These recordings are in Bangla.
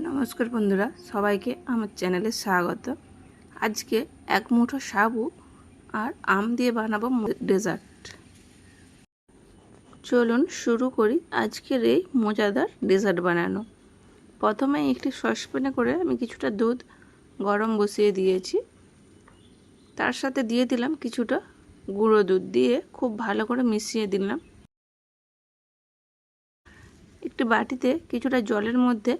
নমস্কার বন্ধুরা, সবাইকে আমার চ্যানেলে স্বাগত। আজকে এক মুঠো সাবু আর আম দিয়ে বানাবো ডেজার্ট চলুন শুরু করি আজকের এই মজাদার ডেজার্ট বানানো। প্রথমে একটি সসপ্যানে করে আমি কিছুটা দুধ গরম বসিয়ে দিয়েছি। তার সাথে দিয়ে দিলাম কিছুটা গুঁড়ো দুধ দিয়ে খুব ভালো করে মিশিয়ে দিলাম। একটি বাটিতে কিছুটা জলের মধ্যে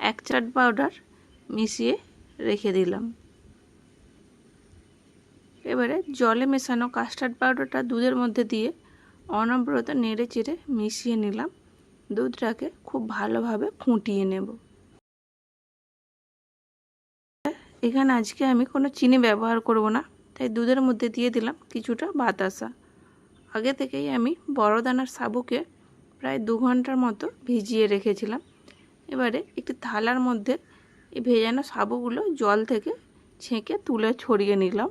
এক চাট পাউডার মিশিয়ে রেখে দিলাম। এবারে জলে মেশানো কাস্টার্ড পাউডারটা দুধের মধ্যে দিয়ে অনবরত নেড়ে চেড়ে মিশিয়ে নিলাম। দুধটাকে খুব ভালোভাবে ফুটিয়ে নেব। এখানে আজকে আমি কোনো চিনি ব্যবহার করব না, তাই দুধের মধ্যে দিয়ে দিলাম কিছুটা বাতাসা। আগে থেকেই আমি বড় দানার সাবুকে প্রায় দু ঘণ্টার মতো ভিজিয়ে রেখেছিলাম। এবারে একটি থালার মধ্যে এই ভেজানো সাবুগুলো জল থেকে ছেঁকে তুলে ছড়িয়ে নিলাম।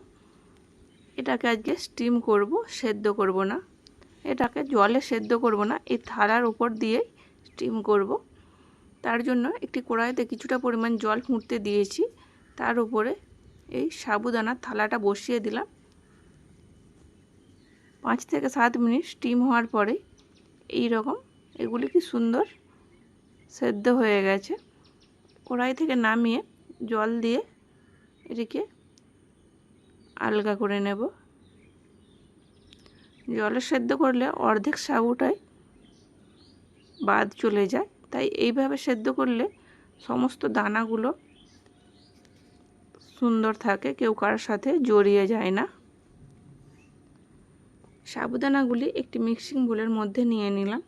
এটাকে আজকে স্টিম করব, সেদ্ধ করব না। এটাকে জলে সেদ্ধ করব না, এই থালার উপর দিয়ে স্টিম করব। তার জন্য একটি কড়াইতে কিছুটা পরিমাণ জল ফুটতে দিয়েছি। তার উপরে এই সাবুদানার থালাটা বসিয়ে দিলাম। পাঁচ থেকে সাত মিনিট স্টিম হওয়ার পরে এই রকম এগুলি কি সুন্দর সেদ্ধ হয়ে গেছে। কড়াই থেকে নামিয়ে জল দিয়ে এটিকে আলগা করে নেব। জলে সেদ্ধ করলে অর্ধেক সাবুটাই বাদ চলে যায়। তাই এইভাবে সেদ্ধ করলে সমস্ত দানাগুলো সুন্দর থাকে, কেউ কারোর সাথে জড়িয়ে যায় না। সাবুদানাগুলি একটি মিক্সিং বোলের মধ্যে নিয়ে নিলাম।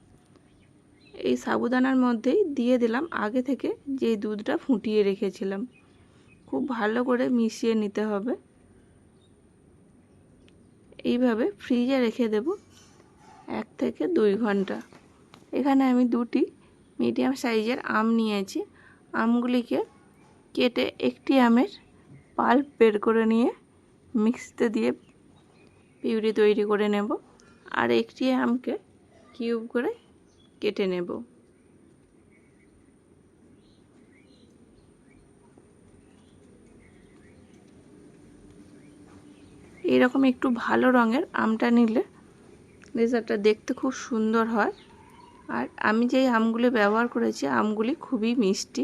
এই সাবুদানার মধ্যেই দিয়ে দিলাম আগে থেকে যে দুধটা ফুটিয়ে রেখেছিলাম। খুব ভালো করে মিশিয়ে নিতে হবে। এইভাবে ফ্রিজে রেখে দেব এক থেকে দুই ঘণ্টা। এখানে আমি দুটি মিডিয়াম সাইজের আম নিয়েছি। আমগুলিকে কেটে একটি আমের পাল্প বের করে নিয়ে মিক্সিতে দিয়ে পিউরি তৈরি করে নেব। আর একটি আমকে কিউব করে কেটে নেব। এইরকম একটু ভালো রঙের আমটা নিলে লেজারটা দেখতে খুব সুন্দর হয়। আর আমি যেই আমগুলি ব্যবহার করেছি, আমগুলি খুবই মিষ্টি।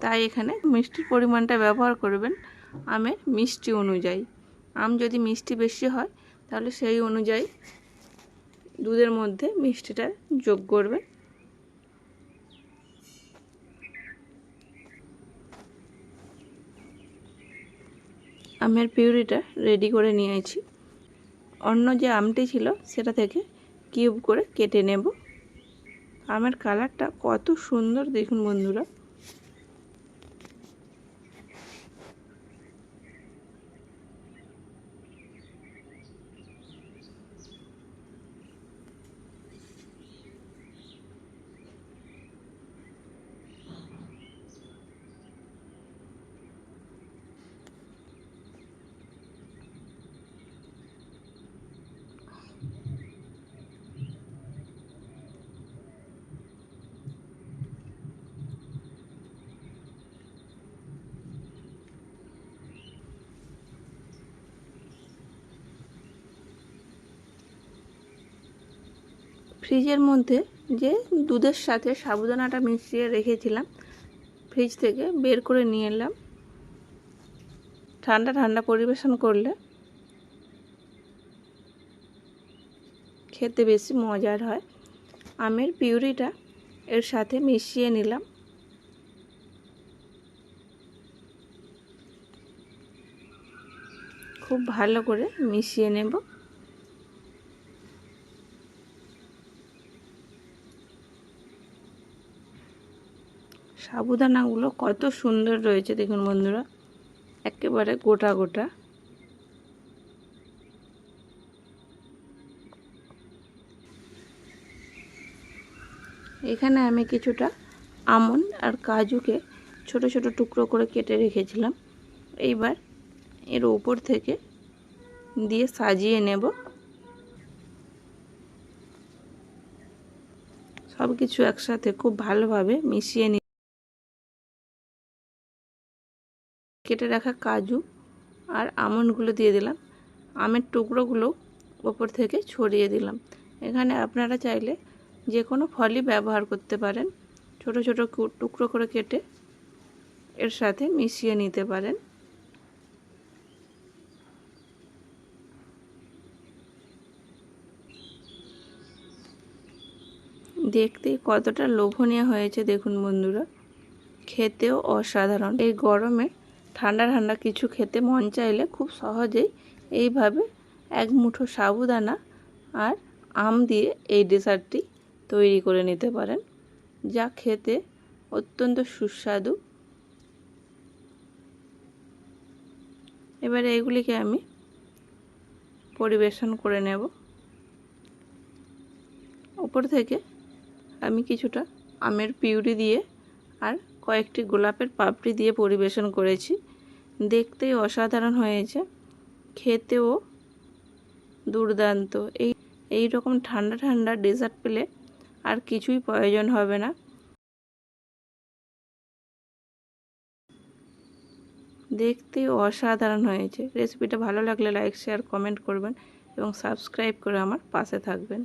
তাই এখানে মিষ্টির পরিমাণটা ব্যবহার করবেন আমের মিষ্টি অনুযায়ী। আম যদি মিষ্টি বেশি হয়, তাহলে সেই অনুযায়ী দুধের মধ্যে মিষ্টিটা যোগ করবেন। আমের পিউরিটা রেডি করে নিয়েছি। অন্য যে আমটি ছিল, সেটা থেকে কিউব করে কেটে নেব। আমের কালারটা কত সুন্দর দেখুন বন্ধুরা। ফ্রিজের মধ্যে যে দুধের সাথে সাবুদানাটা মিশিয়ে রেখেছিলাম, ফ্রিজ থেকে বের করে নিয়ে এলাম। ঠান্ডা ঠান্ডা পরিবেশন করলে খেতে বেশি মজার হয়। আমের পিউরিটা এর সাথে মিশিয়ে নিলাম। খুব ভালো করে মিশিয়ে নেব। সাবুদানাগুলো কত সুন্দর রয়েছে, দেখুন বন্ধুরা। একেবারে গোটা গোটা। এখানে আমি কিছুটা আমন আর কাজুকে ছোট ছোট টুকরো করে কেটে রেখেছিলাম। এইবার এর উপর থেকে দিয়ে সাজিয়ে নেব। সব কিছু একসাথে খুব ভালোভাবে মিশিয়ে কেটে রাখা কাজু আর আমন্ডগুলো দিয়ে দিলাম। আমের টুকরোগুলো ওপর থেকে ছড়িয়ে দিলাম। এখানে আপনারা চাইলে যে কোনো ফলই ব্যবহার করতে পারেন। ছোট ছোট টুকরো করে কেটে এর সাথে মিশিয়ে নিতে পারেন। দেখতে কতটা লোভনীয় হয়েছে দেখুন বন্ধুরা। খেতেও অসাধারণ। এই গরমে ঠান্ডা ঠান্ডা কিছু খেতে মন চাইলে খুব সহজেই এইভাবে এক মুঠো সাবুদানা আর আম দিয়ে এই ডেসার্টটি তৈরি করে নিতে পারেন, যা খেতে অত্যন্ত সুস্বাদু। এবারে এগুলিকে আমি পরিবেশন করে নেব। উপর থেকে আমি কিছুটা আমের পিউরি দিয়ে আর কয়েকটি গোলাপের পাপড়ি দিয়ে পরিবেশন করেছি। দেখতেই অসাধারণ হয়েছে। খেতেও দুর্দান্ত। এই এই রকম ঠান্ডা ঠান্ডা ডেজার্ট পেলে আর কিছুই প্রয়োজন হবে না। দেখতে অসাধারণ হয়েছে। রেসিপিটা ভালো লাগলে লাইক, শেয়ার, কমেন্ট করবেন এবং সাবস্ক্রাইব করে আমার পাশে থাকবেন।